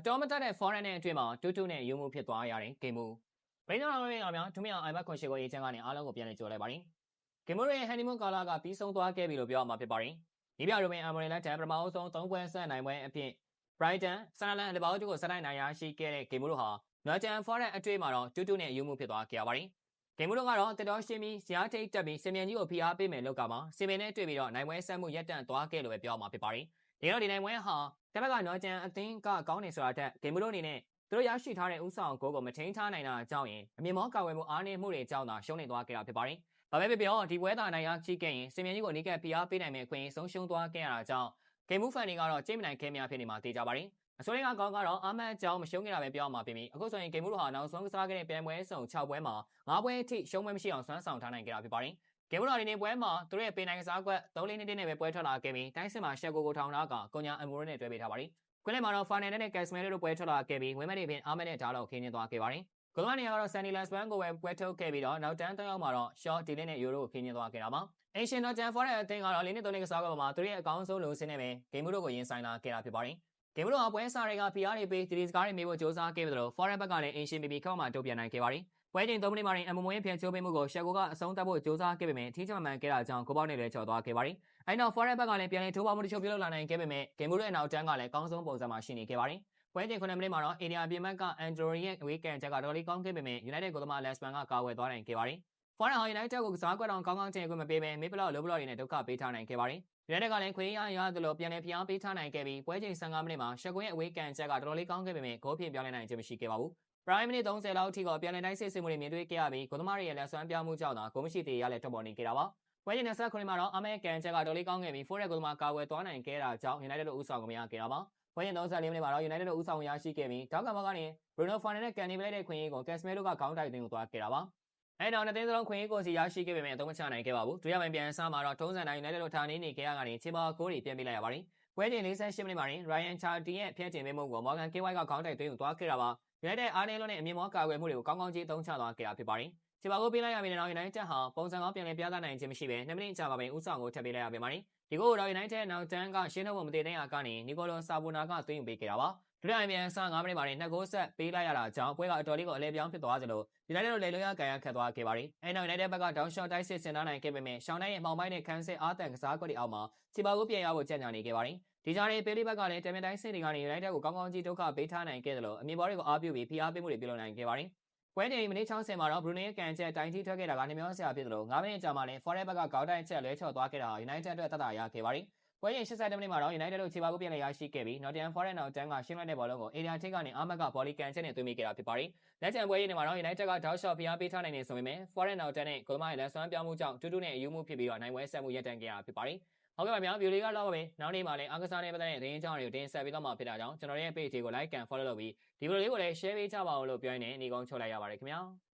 အတော်မတက်တဲ့ foreign နဲ့အတွင်းမှာတူးတူးနဲ့ယူမှုဖြစ်သွားရတဲ့ဂိမ်းမူဘိန်းတော်တော်များများဒုမရအိုင်ဘတ်ခွန်ရှိကိုရေးချမ်းကနေအားလုံးကိုပြန်လည်ကြိုလိုက်ပါတယ်ဂိမ်းမူရဲ့ honeymoon ကာလကပြီးဆုံးသွားခဲ့ပြီလို့ပြောရမှာဖြစ်ပါတယ်ဒီပြရိုမင်အမေရိလက်တန်ပထမအဆုံး၃ပွဲဆက်နိုင်ပွဲအဖြစ် Brighton ဆန်နလန်လဘောက်ကျကိုစတိုင်းနိုင်ရရှိခဲ့တဲ့ဂိမ်းမူတို့ဟာနော်ဂျန် foreign အတွင်းမှာတော့တူးတူးနဲ့ယူမှုဖြစ်သွားခဲ့ရပါတယ်ဂိမ်းမူတို့ကတော့တက်တော်ရှင်းပြီးဇာတ်ထိတ်တက်ပြီးစင်မြန်ကြီးကိုဖိအားပေးမယ်လောက်ကမှာစင်မြန်နဲ့တွေ့ပြီးတော့နိုင်ပွဲဆက်မှုရပ်တန့်သွားခဲ့လို့ပဲပြောမှာဖြစ်ပါတယ် ဒီတော့ဒီနိုင်ပွဲဟာတစ်ဖက်ကနော်ဂျန်အသင်းကကောင်းနေဆိုတာတက်ဂိမ်းမူတို့အနေနဲ့သူတို့ရရှိထားတဲ့ဥဆောင်ကိုကိုမထိန်ထားနိုင်တာအကြောင်းရင်အမြင်မောကာဝယ်မှုအားနည်းမှုတွေအကြောင်းသာရှုံးနေသွားခဲ့တာဖြစ်ပါတယ်။ဘာပဲဖြစ်ဖြစ်ဒီပွဲသားနိုင်ရချိခဲ့ရင်စင်မြန်ကြီးကိုနီးကပ်ဖိအားပေးနိုင်မယ့်အခွင့်အရေးဆုံးရှုံးသွားခဲ့ရတာကြောင့်ဂိမ်းမူဖန်တွေကတော့ကြိတ်မနိုင်ခဲများဖြစ်နေမှာသိကြပါတယ်။အစိုးရကကောင်းကတော့အာမတ်အကြောင်းမရှုံးခဲ့တာပဲပြောရမှာဖြစ်ပြီးအခုဆိုရင်ဂိမ်းမူတို့ဟာနောက်ဆုံးကစားခဲ့တဲ့ပြိုင်ပွဲစုံ6ပွဲမှာ9ပွဲအထိရှုံးပွဲမရှိအောင်ဆွမ်းဆောင်ထားနိုင်ခဲ့တာဖြစ်ပါတယ်။ ဂိမ်းမူတော်ဒီနေ့ပွဲမှာသူတို့ရဲ့ပေနိုင်ကစားကွက်3လေးနှစ်နဲ့ပဲပွဲထွက်လာခဲ့ပြီးတိုင်းစစ်မှာရှက်ကိုကိုထောင်ထားကကွန်ညာအမိုရိုနဲ့တွဲပေးထားပါတယ်။ခွင်းလယ်မှာတော့ Final နဲ့ Casmelo တို့ပွဲထွက်လာခဲ့ပြီးဝင်းမက်တွေဖြင့်အာမက်နဲ့ဓာတ်လောက်ခင်းနေသွားခဲ့ပါတယ်။ဂိုလ်မနီယာကတော့ Sandy Lansman ကိုပဲပွဲထုတ်ခဲ့ပြီးတော့နောက်တန်း၃ယောက်မှာတော့ Shaw Dylan နဲ့ Euro ကိုခင်းနေသွားခဲ့တာပါ။ Asian Nottingham Forest အသင်းကတော့၄နှစ်၃နှစ်ကစားကွက်မှာသူတို့ရဲ့အကောင်းဆုံးလူစင်းနဲ့ပဲဂိမ်းမူတို့ကိုရင်ဆိုင်လာခဲ့တာဖြစ်ပါတယ်။ဂိမ်းမူတို့ကပွဲစားတွေက PR တွေပေးတီစကားတွေမေးဖို့စ조사ခဲ့ပြီးတော့ Forest ဘက်ကလည်း Asian BB ခောက်မှတုံ့ပြန်နိုင်ခဲ့ပါတယ်။ ပွဲချိန်၃မိနစ်မှာရင်အမမွေးဖျက်ချိုးပေးမှုကိုရှက်ကိုကအဆုံးသတ်ဖို့စ조사ခဲ့ပေမဲ့ထိချမှန်ခဲ့တာကြောင့်ကိုပေါက်နဲ့လည်းချော်သွားခဲ့ပါတယ်။အဲနောက် Forest ဘက်ကလည်းပြန်လည်ထိုးပေါမှုတချို့ပြုလုပ်လာနိုင်ခဲ့ပေမဲ့ဂိမ်းမူတို့ရဲ့နောက်တန်းကလည်းအကောင်းဆုံးပုံစံမှာရှိနေခဲ့ပါတယ်။ပွဲချိန်9မိနစ်မှာတော့ area ပြင်မက်က Android ရဲ့အဝေးကန်ချက်ကတော်လေးကောင်းခဲ့ပေမဲ့ United ကိုသမား Lesman ကကာဝယ်သွားနိုင်ခဲ့ပါတယ်။ Foreign ဟာ United ကိုကစားကွက်တော်ကောင်းကောင်းချိန်ခွင့်မပေးဘဲ Mid Block Low Block တွေနဲ့ဒုက္ခပေးထားနိုင်ခဲ့ပါတယ်။ United ကလည်းခွေးရရသလိုပြန်လည်ဖျားပေးထားနိုင်ခဲ့ပြီးပွဲချိန်15မိနစ်မှာရှက်ကွင်းရဲ့အဝေးကန်ချက်ကတော်လေးကောင်းခဲ့ပေမဲ့ဂိုးဖြင့်ပြောင်းလဲနိုင်ခြင်းမရှိခဲ့ပါဘူး။ Prime Minute 30လောက်အထိကပြန်လည်တိုင်းစစ်စစ်မှုတွေမြင်တွေ့ခဲ့ရပြီးကိုသမားတွေရဲ့လက်ဆွမ်းပြောင်းမှုကြောင့်သာဂိုးမရှိသေးရလဲထွက်ပေါ်နေခဲ့တာပါ။ပွဲချိန်29မှာတော့အမေကန်ချက်ကတော်လေးကောင်းခဲ့ပြီး Forest ကိုသမားကာဝယ်သွားနိုင်ခဲ့တာကြောင့် United တို့ဥဆောင်ကမရခဲ့တာပါ။ပွဲချိန်34မိနစ်မှာတော့ United တို့ဥဆောင်ရရှိခဲ့ပြီးတောက်ကမကနေ Bruno Fernandes နဲ့ကန်နီပလက်တဲ့ခွင့်ရေးကို Casemiro ကခေါင်းတိုက်သွင်းကိုသွားခဲ့တာပါ။အဲနောက်နှစ်သိန်းစလုံးခွင့်ရေးကိုစီရရှိခဲ့ပေမဲ့အသုံးမချနိုင်ခဲ့ပါဘူး။ဒုတိယပိုင်းပြန်စားမှာတော့ထုံးစံတိုင်း United တို့ဌာနေနေခဲ့ရကနေချေပါကိုးတွေပြန်ပြလိုက်ရပါတယ်။ပွဲချိန်48မိနစ်မှာရင် Ryan Charlton ရဲ့ဖျက်တင်ပေးမှုကို Morgan KY ကခေါင်းတိုက်သွင်းကိုသွားခဲ့တာပါ။ United အားနည်းလုံးနဲ့အမြင့်မောကာကွယ်မှုတွေကိုကောင်းကောင်းကြီးအသုံးချသွားခဲ့တာဖြစ်ပါတယ်။ချေပါကိုပေးလိုက်ရပြီးနောက် United ဟာပုံစံကောင်းပြန်လည်ပြသနိုင်ခြင်းမရှိဘဲ2မိနစ်ကြာပါပဲဥဆောင်ကိုထပ်ပေးလိုက်ရပြန်ပါတယ်။ဒီကိုတော့ United နောက်တန်းကရှင်းထုတ်ဖို့မတည်တဲ့အခါကနေနီကိုလိုဆာဘူနာကသွင်းယူပေးခဲ့တာပါ။ဒုတိယအမြန်အစ9မိနစ်မှာနဲ့နှစ်ဂိုးဆက်ပေးလိုက်ရတာကြောင့်ပွဲကအတော်လေးကိုအလဲပြောင်းဖြစ်သွားသလို United တို့လေလွှဲရကန်ရခတ်သွားခဲ့ပါတယ်။အဲနောက် United ဘက်က down shot တိုက်စစ်ဆင်ထားနိုင်ခဲ့ပေမဲ့ရှောင်းနိုင်ရဲ့မှောင်ပိုင်းနဲ့ခန်းစစ်အားတန်ကစားကွက်တွေအောက်မှာချီပါကိုပြန်ရဖို့ကြံ့ညာနေခဲ့ပါတယ်။ ဒီကြားထဲပေးလေးဘက်ကလည်းတမန်တိုင်းစစ်တွေကနေ United ကိုကောင်းကောင်းကြီးဒုက္ခပေးထားနိုင်ခဲ့တယ်လို့အမြင်ပေါ်တွေကိုအားပြုပြီးဖိအားပေးမှုတွေပြုလုပ်နိုင်ခဲ့ပါတယ်။ပွဲချိန်မိနစ်60မှာတော့ Bruno ရဲ့ကန်ချက်တိုင်းကြီးထွက်ခဲ့တာကနှမျောဆရာဖြစ်တယ်လို့9မိနစ်ကြာမှလည်း Forest ဘက်ကကောက်တိုင်းချက်လွဲချော်သွားခဲ့တာ United အတွက်တတ်တာရခဲ့ပါတယ်။ပွဲချိန်82မိနစ်မှာတော့ United တို့ခြေပါကိုပြန်လည်ရရှိခဲ့ပြီး Nottingham Forest နောက်တန်းကရှင်းလိုက်တဲ့ဘောလုံးကို area ထိပ်ကနေအာမတ်ကဘောလီကန်ချက်နဲ့သွင်းမိခဲ့တာဖြစ်ပါတယ်။လက်ချံပွဲရင်းမှာတော့ United ကတောက်လျှော့ဖိအားပေးထားနိုင်နေဆိုပေမဲ့ Forest နောက်တန်းနဲ့ဂိုးမရဲ့လက်စွမ်းပြောင်းမှုကြောင့်တူတူနဲ့အယူမှုဖြစ်ပြီးတော့နိုင်ပွဲဆက်မှုရပ်တန့်ခဲ့ရဖြစ်ပါတယ်။ ဟုတ်ကဲ့ပါဗျာဗီဒီယိုလေးကတော့ပဲနောက်နေ့မှာလည်းအားကစားနဲ့ပတ်သက်တဲ့သတင်းအကြောင်းတွေကိုတင်ဆက်ပေးတော့မှာဖြစ်တာကြောင့်ကျွန်တော်ရဲ့ page ကို like and follow လုပ်ပြီးဒီဗီဒီယိုလေးကိုလည်း share ပေးကြပါဦးလို့ပြောရင်းနဲ့ညီကုန်းချုပ်လိုက်ရပါတယ်ခင်ဗျာ။